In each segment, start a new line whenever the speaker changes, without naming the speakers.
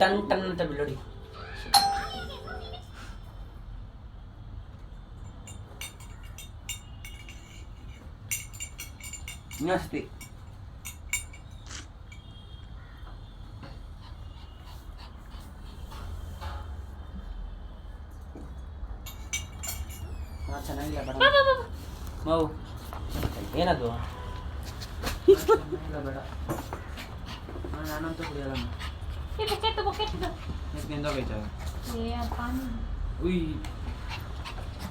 Ton ton ಅಂತ ಬಿಲ್ಲೋಡಿ ಇನ್ನೊಂದ್ಸತಿ ಹಾ, ಚೆನ್ನಾಗಿಲ್ಲ ಬೇಡ. ಮಾವು ಏನದು? ಇಲ್ಲ ಬೇಡ. ನಾನಂತೂ ಕುಡಿಯಲ್ಲ
ಈ
ಉಯ್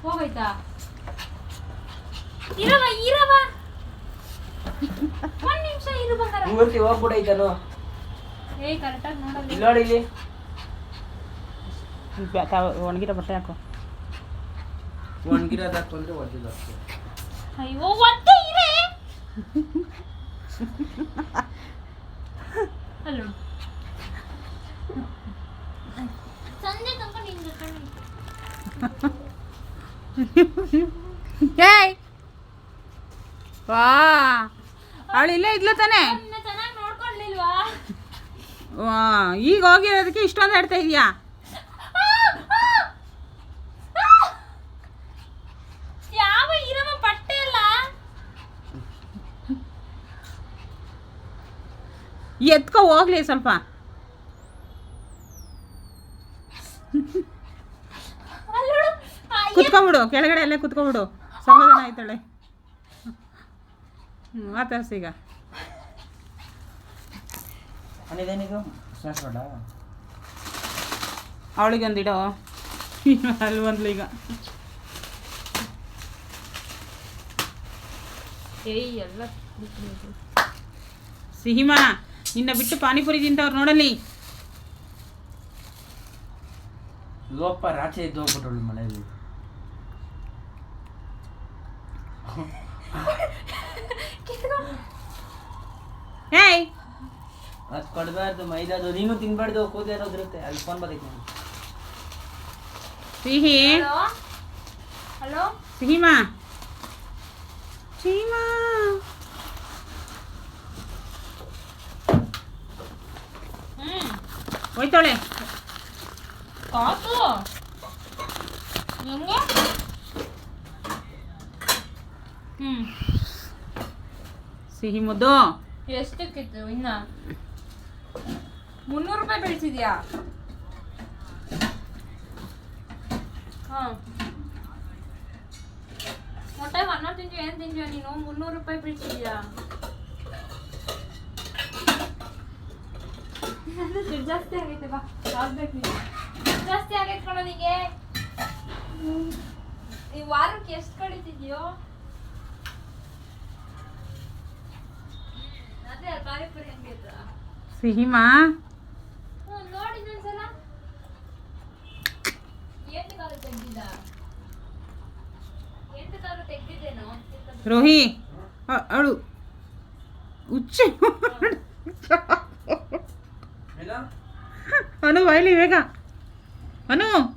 ಹೋಗೈತಾ ಇರವ ಇರವ ಒಂದ್ ನಿಮಿಷ ಇರು ಬಂಗಾರ
ಮೂರ್ತಿ ಹೋಗ್ಬಿಡೈತಾನು
ಏ ಕರೆಕ್ಟಾಗಿ ನೋಡಲ್ಲ
ಇಲ್ಲಿ ನೋಡಿ ಇಲ್ಲಿ
ಒಣಗಿರೋ ಬಟ್ಟೆ ಹಾಕು
ಒಣಗಿರೋದು ಒದ್ದಿದ್ದು
ಅಯ್ಯೋ ಒದ್ದೆ ಇರೇ
ಏಯ್! ವಾ! ಅವಳು ಇಲ್ಲೇ ಇದ್ಲು ತಾನೆ? ಈಗ ಹೋಗಿರೋದಕ್ಕೆ ಇಷ್ಟೊಂದು ಹೇಳ್ತಾ ಇದೀಯಾ? ಎತ್ಕೊ ಹೋಗ್ಲಿ ಸ್ವಲ್ಪ. ಕುತ್ಕೊಂಬಿಡು ಕೆಳಗಡೆ ಅಲ್ಲೇ ಕುತ್ಕೊಂಬಿಡು ಸಮಾಧಾನ ಆಯ್ತಾಳೆ. ಹ್ಞೂ ಮಾತಾಡ್ಸಿ ಈಗ
ಅಲ್ಲಿದೇನೀಗ ಸ್ನಾಕ್ಸ್ ಮಾಡ
ಅವಳಿಗೆ ಒಂದಿಡೋ ಅಲ್ಲಿ ಒಂದ್ಲು ಈಗ.
ಏಯ್ ಎಲ್ಲ
ಸಿಹಿಮಾ ನಿನ್ನ ಬಿಟ್ಟು ಪಾನಿಪುರಿ ತಿಂತವ್ರು ನೋಡಲಿ
ಲೋಪ ರಾಚೆ ಇದ್ದು ಹೋಗ್ಬಿಟ್ಟು ಮನೇಲಿ
ಏಯ್.
ಅದು ಕೊಡಬಾರ್ದು ಮೈದಾದು ನೀನು ತಿನ್ಬಾರ್ದು ಕೂದಿರೋದಿರುತ್ತೆ ಅಲ್ಲಿ ಫೋನ್ ಬರ್ತೈತೆ ನಾನು
ಸಿಹಿ.
ಹಲೋ?
ಸಿಹಿಮಾ. ಸಿಹಿಮಾ.
ಹ್ಮ್.
ಹೋಯ್ತಾಳೆ.
ಕಾಸು ಹೆಂಗೆ?
ಸಿಹಿ ಮುದ್ದು?
ಎಷ್ಟಕ್ಕಿತ್ತು ಇನ್ನ? ಮುನ್ನೂರು ರೂಪಾಯಿ ಬೆಳೆಸಿದ್ಯಾ? ಹಾಂ. ಮೊಟ್ಟೆ ಅನ್ನ ತಿಂತೀವಿ ಏನು ತಿಂತೀಯ ನೀನು? ಮುನ್ನೂರು ರೂಪಾಯಿ ಬೆಳೆಸಿದ್ಯಾ? ದುಡ್ಡು ಜಾಸ್ತಿ ಆಗೈತೆ ಬಾ. ಆಗ್ಬೇಕು ನೀನು. ದುಡ್ಡು ಜಾಸ್ತಿ ಆಗೈತೆ ಕಣ ನಿಗೆ. ಈ ವಾರಕ್ಕೆ ಎಷ್ಟು ಕಳೀತಿದ್ಯೋ ಅದೇ ಪಾನಿಪುರಿ ಹೆಂಗಿತ್ತು
ಸಿಹಿಮಾ
ಹ್ಞೂ ನೋಡಿ ಇನ್ನೊಂದ್ಸಲ ಎಂಟು ಕಾಲು ತೆಗ್ದಿದ್ದ ಎಂಟು ಕಾಲು ತೆಗ್ದಿದ್ದೇನೋ?
ರೋಹಿ ಅಳು. ಅವಳು ಅನು ಬಾಯ್ಲಿ ಬೇಗ. ಅನು.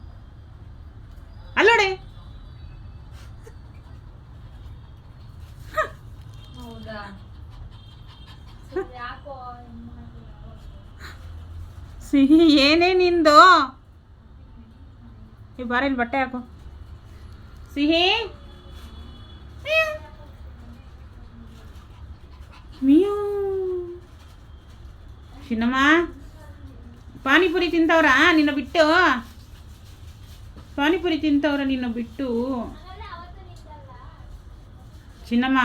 ಸಿಹಿ ಏನೇ ನಿಂದು? ಈ ಬಾರ ಇಲ್ಲಿ ಬಟ್ಟೆ ಹಾಕು. ಸಿಹಿ ಚಿನ್ನಮ್ಮ, ಪಾನಿಪುರಿ ತಿಂತವ್ರಾ? ನಿನ್ನ ಬಿಟ್ಟು. ಪಾನಿಪುರಿ ತಿಂತವ್ರ ನಿನ್ನ ಬಿಟ್ಟು. ಚಿನ್ನಮ್ಮ